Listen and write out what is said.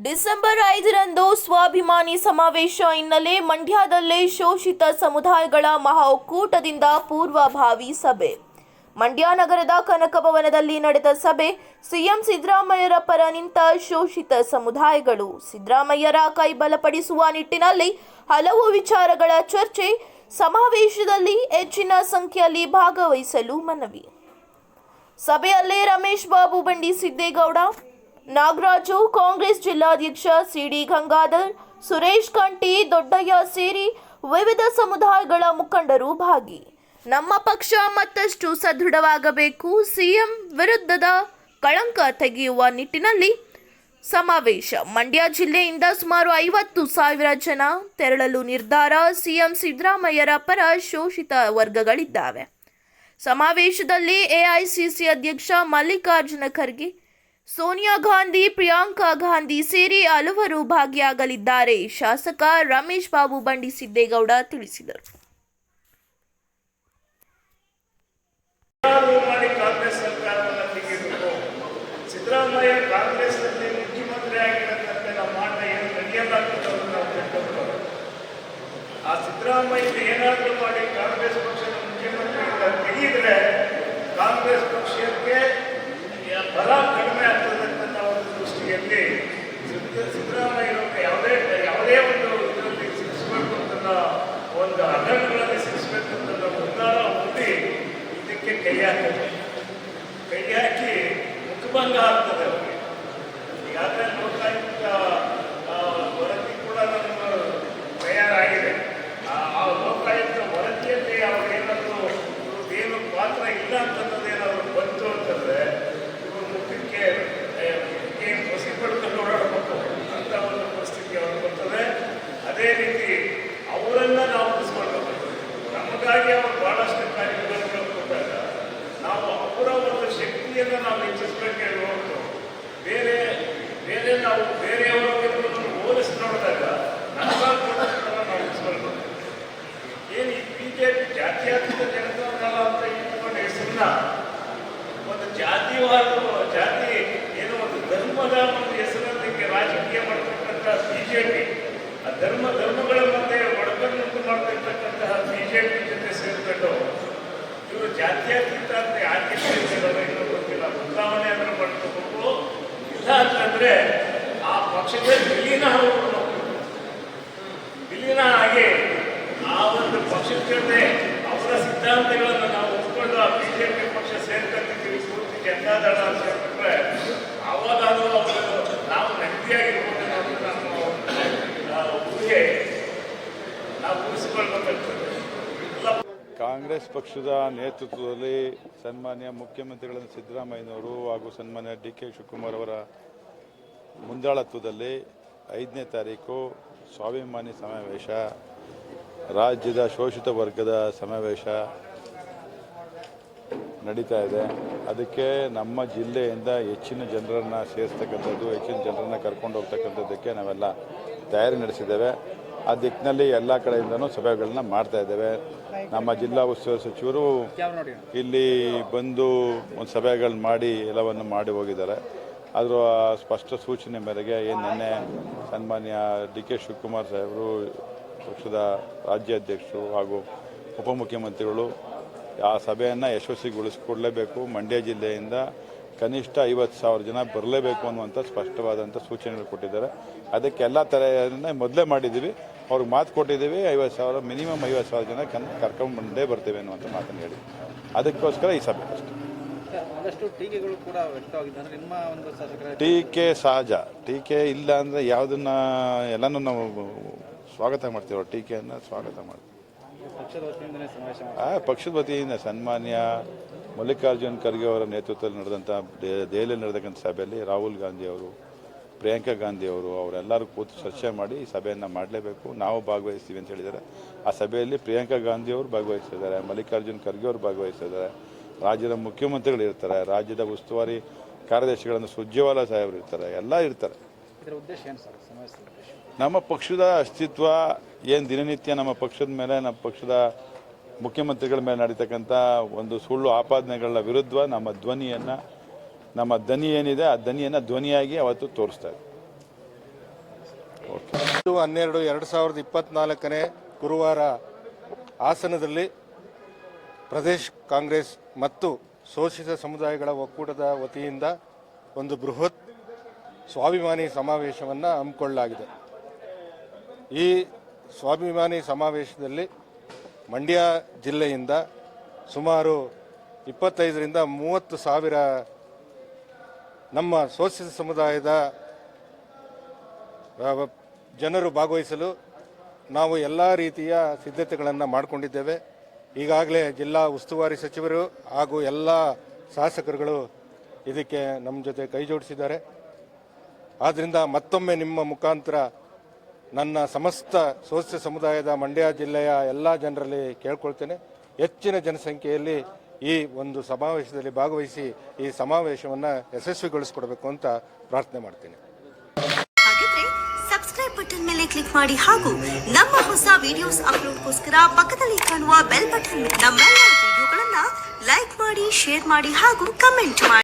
December ಐದರಂದು ಸ್ವಾಭಿಮಾನಿ ಸಮಾವೇಶ ಹಿನ್ನೆಲೆ ಮಂಡ್ಯದಲ್ಲೇ ಶೋಷಿತ ಸಮುದಾಯಗಳ ಮಹಾ ಒಕ್ಕೂಟದಿಂದ ಪೂರ್ವಭಾವಿ ಸಭೆ. ಮಂಡ್ಯ ನಗರದ ಕನಕ ಭವನದಲ್ಲಿ ನಡೆದ ಸಭೆ, ಸಿಎಂ ಸಿದ್ದರಾಮಯ್ಯರ ಪರ ನಿಂತ ಶೋಷಿತ ಸಮುದಾಯಗಳು. ಸಿದ್ದರಾಮಯ್ಯರ ಕೈ ಬಲಪಡಿಸುವ ನಿಟ್ಟಿನಲ್ಲಿ ಹಲವು ವಿಚಾರಗಳ ಚರ್ಚೆ, ಸಮಾವೇಶದಲ್ಲಿ ಹೆಚ್ಚಿನ ಸಂಖ್ಯೆಯಲ್ಲಿ ಭಾಗವಹಿಸಲು ಮನವಿ. ಸಭೆಯಲ್ಲಿ ರಮೇಶ್ ಬಾಬು, ಬಂಡಿ ಸಿದ್ದೇಗೌಡ ನಾಗರಾಜು, ಕಾಂಗ್ರೆಸ್ ಜಿಲ್ಲಾಧ್ಯಕ್ಷ ಸಿಡಿ ಗಂಗಾಧರ್, ಸುರೇಶ್ ಕಂಟಿ ದೊಡ್ಡಯ್ಯ ಸೇರಿ ವಿವಿಧ ಸಮುದಾಯಗಳ ಮುಖಂಡರು ಭಾಗಿ. ನಮ್ಮ ಪಕ್ಷ ಮತ್ತಷ್ಟು ಸದೃಢವಾಗಬೇಕು. ಸಿಎಂ ವಿರುದ್ಧದ ಕಳಂಕ ತೆಗೆಯುವ ನಿಟ್ಟಿನಲ್ಲಿ ಸಮಾವೇಶ. ಮಂಡ್ಯ ಜಿಲ್ಲೆಯಿಂದ ಸುಮಾರು ಐವತ್ತು ಸಾವಿರ ಜನ ತೆರಳಲು ನಿರ್ಧಾರ ಸಿಎಂ ಸಿದ್ದರಾಮಯ್ಯರ ಪರ ಶೋಷಿತ ವರ್ಗಗಳಿದ್ದಾವೆ. ಸಮಾವೇಶದಲ್ಲಿ ಎಐಸಿಸಿ ಅಧ್ಯಕ್ಷ ಮಲ್ಲಿಕಾರ್ಜುನ ಖರ್ಗೆ ಸೋನಿಯಾ ಗಾಂಧಿ, ಪ್ರಿಯಾಂಕಾ ಗಾಂಧಿ ಸೇರಿ ಹಲವರು ಭಾಗಿಯಾಗಲಿದ್ದಾರೆ. ಶಾಸಕ ರಮೇಶ್ ಬಾಬು ಬಂಡಿ ಸಿದ್ದೇಗೌಡ ತಿಳಿಸಿದರು ಆ ಸಿದ್ದರಾಮಯ್ಯ ಏನಾದರೂ ಕಾಂಗ್ರೆಸ್ ಪಕ್ಷದ ಕಾಂಗ್ರೆಸ್ ಪಕ್ಷಕ್ಕೆ ಬಲ ಕಡಿಮೆ ಆಗ್ತದೆ ಅಂತ ಒಂದು ದೃಷ್ಟಿಯಲ್ಲಿ ಸಿದ್ದ- ಸಿದ್ದರಾಮಯ್ಯನವ್ರನ್ನ ಯಾವುದೇ ಯಾವುದೇ ಒಂದು ಇದರಲ್ಲಿ ಸಿಗಿಸ್ಬೇಕು ಅಂತ ಒಂದು ಹಗರಣಗಳಲ್ಲಿ ಸಿಗಿಸ್ಬೇಕು ಅಂತ ನಿರ್ಧಾರ ಹೊಂದಿ ಇದಕ್ಕೆ ಕೈ ಹಾಕಿದೆ ಕೈ ಹಾಕಿ ಮುಖಭಂಗ ಆಗ್ತದೆ ಅವರಿಗೆ. ನೋಡ್ತಾ ಲೋಕಾಯುಕ್ತ ಆ, ವರದಿ ಕೂಡ ನಮ್ಮ ತಯಾರಾಗಿದೆ ಆ ಆ ಲೋಕಾಯುಕ್ತ ವರದಿಯಲ್ಲಿ ಅವರೇನಾದರೂ ಏನು ಪಾತ್ರ ಇಲ್ಲ ಅಂತನ್ನೋದೇನಾದ್ರು ಬಂತು ಅಂತಂದ್ರೆ ಇವರು ಮುಖಕ್ಕೆ ಏನು ಹೊಸಿ ಪಡ್ಕೊಂಡು ಓಡಾಡಬೇಕು ಅಂತ ಒಂದು ಪರಿಸ್ಥಿತಿ ಅವ್ರಿಗೆ ಬರ್ತದೆ ಅದೇ ರೀತಿ ಅವರನ್ನ ನಾವು ಉಳಿಸ್ಕೊಳ್ಬೇಕು ನಮಗಾಗಿ ಅವರು ಬಹಳಷ್ಟು ಕಾರ್ಯಗಳನ್ನು ಕೊಟ್ಟಾಗ ನಾವು ಅವರ ಒಂದು ಶಕ್ತಿಯನ್ನು ನಾವು ಹೆಚ್ಚಿಸ್ಬೇಕೆ ಹೊರತು ಬೇರೆ ಬೇರೆ ನಾವು ಬೇರೆಯವರನ್ನು ಹೋಲಿಸಿ ನೋಡಿದಾಗ ನಾವು ಉಳಿಸ್ಕೊಳ್ಬೇಕು. ಏನು ಈ ಬಿ ಜೆ ಪಿ ಜಾತ್ಯಾತೀತ ಜನತಾ ದಳ ಅಂತ ಇಟ್ಕೊಂಡು ಹೆಸರನ್ನ ಒಂದು ಜಾತಿವಾದ ಜಾತಿ ಏನೋ ಒಂದು ಧರ್ಮದ ಒಂದು ಹೆಸರಲ್ಲಿಗೆ ರಾಜಕೀಯ ಮಾಡ್ತಕ್ಕಂಥ ಬಿ ಜೆ ಪಿ ಆ ಧರ್ಮ, ಧರ್ಮಗಳ ಮಧ್ಯೆ ಒಡಕನ್ನುಂಟು ಮಾಡ್ತಿರ್ತಕ್ಕಂತಹ ಬಿ ಜೆ ಪಿ ಜೊತೆ ಸೇರಿಕೊಂಡು ಇವರು ಜಾತ್ಯತೀತ ಅಂತ ಯಾಕೆ ಗೊತ್ತಿಲ್ಲ. ಬದಲಾವಣೆ ಅಂದ್ರೆ ಮಾಡ್ಕೋಬೇಕು. ಇಲ್ಲ ಅಂತಂದ್ರೆ ಆ ಪಕ್ಷದ ವಿಲೀನ ವಿಲೀನ ಆಗಿ ಆ ಒಂದು ಪಕ್ಷಕ್ಕೆ ಅವರ ಸಿದ್ಧಾಂತಗಳನ್ನು ನಾವು ಒಪ್ಕೊಂಡು ಆ ಬಿಜೆಪಿ ಪಕ್ಷ ಸೇರ್ಕೊಂಡಿದ್ದೀವಿ. ಪೂರ್ತಿ ಜನತಾದಳ ಅಂತ ಹೇಳ್ಬಿಟ್ರೆ ಅವಾಗಾದರೂ ಅವರು ನಾವು ನೆಮ್ಮದಿಯಾಗಿರ್ಬೋದು ಅನ್ನೋದು ನಮ್ಮ ಒಂದು, ಆ, ಊಹೆ ನಾವು ಉಳಿಸಿಕೊಳ್ಬೇಕಾಗ್ತದೆ ಎಲ್ಲ ಕಾಂಗ್ರೆಸ್ ಪಕ್ಷದ ನೇತೃತ್ವದಲ್ಲಿ ಸನ್ಮಾನ್ಯ ಮುಖ್ಯಮಂತ್ರಿಗಳಾದ ಸಿದ್ದರಾಮಯ್ಯನವರು ಹಾಗೂ ಸನ್ಮಾನ್ಯ ಡಿ ಕೆ ಶಿವಕುಮಾರ್ ಅವರ ಮುಂದಾಳತ್ವದಲ್ಲಿ ಐದನೇ ತಾರೀಕು ಸ್ವಾಭಿಮಾನಿ ಸಮಾವೇಶ, ರಾಜ್ಯದ ಶೋಷಿತ ವರ್ಗದ ಸಮಾವೇಶ ನಡೀತಾ ಇದೆ. ಅದಕ್ಕೆ ನಮ್ಮ ಜಿಲ್ಲೆಯಿಂದ ಹೆಚ್ಚಿನ ಜನರನ್ನು ಸೇರಿಸ್ತಕ್ಕಂಥದ್ದು, ಹೆಚ್ಚಿನ ಜನರನ್ನು ಕರ್ಕೊಂಡು ಹೋಗ್ತಕ್ಕಂಥದ್ದಕ್ಕೆ ನಾವೆಲ್ಲ ತಯಾರಿ ನಡೆಸಿದ್ದೇವೆ. ಆ ದಿಕ್ಕಿನಲ್ಲಿ ಎಲ್ಲ ಕಡೆಯಿಂದನೂ ಸಭೆಗಳನ್ನ ಮಾಡ್ತಾ ಇದ್ದೇವೆ. ನಮ್ಮ ಜಿಲ್ಲಾ ಉಸ್ತುವಾರಿ ಸಚಿವರು ಇಲ್ಲಿ ಬಂದು ಒಂದು ಸಭೆಗಳನ್ನ ಮಾಡಿ ಎಲ್ಲವನ್ನು ಮಾಡಿ ಹೋಗಿದ್ದಾರೆ. ಅದರ ಸ್ಪಷ್ಟ ಸೂಚನೆ ಮೇರೆಗೆ ಏನು ನಿನ್ನೆ ಸನ್ಮಾನ್ಯ ಡಿ ಕೆ ಶಿವಕುಮಾರ್ ಸಾಹೇಬರು, ಪಕ್ಷದ ರಾಜ್ಯಾಧ್ಯಕ್ಷರು ಹಾಗೂ ಉಪಮುಖ್ಯಮಂತ್ರಿಗಳು ಆ ಸಭೆಯನ್ನು ಯಶಸ್ವಿಗೊಳಿಸಿಕೊಡಲೇಬೇಕು. ಮಂಡ್ಯ ಜಿಲ್ಲೆಯಿಂದ ಕನಿಷ್ಠ ಐವತ್ತು ಸಾವಿರ ಜನ ಬರಲೇಬೇಕು ಅನ್ನುವಂಥ ಸ್ಪಷ್ಟವಾದಂಥ ಸೂಚನೆಗಳು ಕೊಟ್ಟಿದ್ದಾರೆ. ಅದಕ್ಕೆ ಎಲ್ಲ ಥರ ಮೊದಲೇ ಮಾಡಿದ್ದೀವಿ. ಅವ್ರಿಗೆ ಮಾತು ಕೊಟ್ಟಿದ್ದೀವಿ ಐವತ್ತು ಸಾವಿರ ಮಿನಿಮಮ್ ಐವತ್ತು ಸಾವಿರ ಜನ ಕನ್ ಕರ್ಕೊಂಡು ಬಂದೇ ಬರ್ತೇವೆ ಅನ್ನುವಂಥ ಮಾತನ್ನು ಹೇಳಿ. ಅದಕ್ಕೋಸ್ಕರ ಈ ಸಭೆ ಅಷ್ಟೇ. ಟೀಕೆ ಸಹಜ. ಟೀಕೆ ಇಲ್ಲ ಅಂದರೆ ಯಾವುದನ್ನ ಎಲ್ಲನೂ ನಾವು ಸ್ವಾಗತ ಮಾಡ್ತೀವಿ. ಟೀಕೆಯನ್ನು ಸ್ವಾಗತ ಮಾಡ್ತೀವಿ. ಪಕ್ಷದ ವತಿಯಿಂದ ಸನ್ಮಾನ್ಯ ಮಲ್ಲಿಕಾರ್ಜುನ್ ಖರ್ಗೆ ಅವರ ನೇತೃತ್ವದಲ್ಲಿ ನಡೆದಂಥ ದೆಹಲಿಯಲ್ಲಿ ನಡೆದಕ್ಕಂಥ ಸಭೆಯಲ್ಲಿ ರಾಹುಲ್ ಗಾಂಧಿ ಅವರು ಪ್ರಿಯಾಂಕಾ ಗಾಂಧಿ ಅವರು ಅವರೆಲ್ಲರೂ ಕೂತು ಚರ್ಚೆ ಮಾಡಿ ಈ ಸಭೆಯನ್ನು ಮಾಡಲೇಬೇಕು. ನಾವು ಭಾಗವಹಿಸ್ತೀವಿ ಅಂತ ಹೇಳಿದ್ದಾರೆ. ಆ ಸಭೆಯಲ್ಲಿ ಪ್ರಿಯಾಂಕಾ ಗಾಂಧಿ ಅವರು ಭಾಗವಹಿಸ್ತಿದ್ದಾರೆ ಮಲ್ಲಿಕಾರ್ಜುನ್ ಖರ್ಗೆ ಅವರು ಭಾಗವಹಿಸ್ತಿದ್ದಾರೆ ರಾಜ್ಯದ ಮುಖ್ಯಮಂತ್ರಿಗಳು ಇರ್ತಾರೆ ರಾಜ್ಯದ ಉಸ್ತುವಾರಿ ಕಾರ್ಯದರ್ಶಿಗಳನ್ನು ಸುರ್ಜೇವಾಲಾ ಸಾಹೇಬರು ಇರ್ತಾರೆ ಎಲ್ಲ ಇರ್ತಾರೆ. ನಮ್ಮ ಪಕ್ಷದ ಅಸ್ತಿತ್ವ ಏನು ದಿನನಿತ್ಯ ನಮ್ಮ ಪಕ್ಷದ ಮೇಲೆ ನಮ್ಮ ಪಕ್ಷದ ಮುಖ್ಯಮಂತ್ರಿಗಳ ಮೇಲೆ ನಡೀತಕ್ಕಂಥ ಒಂದು ಸುಳ್ಳು ಆಪಾದನೆಗಳ ವಿರುದ್ಧ ನಮ್ಮ ಧ್ವನಿಯನ್ನು ನಮ್ಮ ದನಿ ಏನಿದೆ, ಆ ದನಿಯನ್ನು ಧ್ವನಿಯಾಗಿ ಅವತ್ತು ತೋರಿಸ್ತಾ ಇದೆ. ಹನ್ನೆರಡು ಎರಡು ಸಾವಿರದ ಇಪ್ಪತ್ನಾಲ್ಕನೇ ಗುರುವಾರ ಹಾಸನದಲ್ಲಿ ಪ್ರದೇಶ್ ಕಾಂಗ್ರೆಸ್ ಮತ್ತು ಶೋಷಿತ ಸಮುದಾಯಗಳ ಒಕ್ಕೂಟದ ವತಿಯಿಂದ ಒಂದು ಬೃಹತ್ ಸ್ವಾಭಿಮಾನಿ ಸಮಾವೇಶವನ್ನು ಹಮ್ಮಿಕೊಳ್ಳಲಾಗಿದೆ. ಈ ಸ್ವಾಭಿಮಾನಿ ಸಮಾವೇಶದಲ್ಲಿ ಮಂಡ್ಯ ಜಿಲ್ಲೆಯಿಂದ ಸುಮಾರು ಇಪ್ಪತ್ತೈದರಿಂದ ಮೂವತ್ತು ಸಾವಿರ ನಮ್ಮ ಸೋಷಿಯಲ್ ಸಮುದಾಯದ ಜನರು ಭಾಗವಹಿಸಲು ನಾವು ಎಲ್ಲ ರೀತಿಯ ಸಿದ್ಧತೆಗಳನ್ನು ಮಾಡಿಕೊಂಡಿದ್ದೇವೆ. ಈಗಾಗಲೇ ಜಿಲ್ಲಾ ಉಸ್ತುವಾರಿ ಸಚಿವರು ಹಾಗೂ ಎಲ್ಲ ಶಾಸಕರುಗಳು ಇದಕ್ಕೆ ನಮ್ಮ ಜೊತೆ ಕೈ ಜೋಡಿಸಿದ್ದಾರೆ. ಆದ್ದರಿಂದ ಮತ್ತೊಮ್ಮೆ ನಿಮ್ಮ ಮುಖಾಂತರ ನನ್ನ ಸಮಸ್ತ ಸೋಸ್ಯ ಸಮುದಾಯದ ಮಂಡ್ಯ ಜಿಲ್ಲೆಯ ಎಲ್ಲ ಜನರಲ್ಲಿ ಕೇಳ್ಕೊಳ್ತೇನೆ. ಹೆಚ್ಚಿನ ಜನಸಂಖ್ಯೆಯಲ್ಲಿ ಈ ಒಂದು ಸಮಾವೇಶದಲ್ಲಿ ಭಾಗವಹಿಸಿ ಈ ಸಮಾವೇಶವನ್ನ ಯಶಸ್ವಿಗೊಳಿಸಿಕೊಡಬೇಕು ಅಂತ ಪ್ರಾರ್ಥನೆ ಮಾಡ್ತೀನಿ. ಸಬ್ಸ್ಕ್ರೈಬ್ ಬಟನ್ ಮೇಲೆ ಕ್ಲಿಕ್ ಮಾಡಿ ಹಾಗೂ ನಮ್ಮ ಹೊಸ ವಿಡಿಯೋಸ್ ಅಪ್ಲೋಡ್ಗೋಸ್ಕರ ಪಕ್ಕದಲ್ಲಿ ಕಾಣುವ ಬೆಲ್ ಬಟನ್ ನಮ್ಮೆಲ್ಲ ವಿಡಿಯೋಗಳನ್ನ ಲೈಕ್ ಮಾಡಿ ಶೇರ್ ಮಾಡಿ ಹಾಗೂ ಕಮೆಂಟ್ ಮಾಡಿ.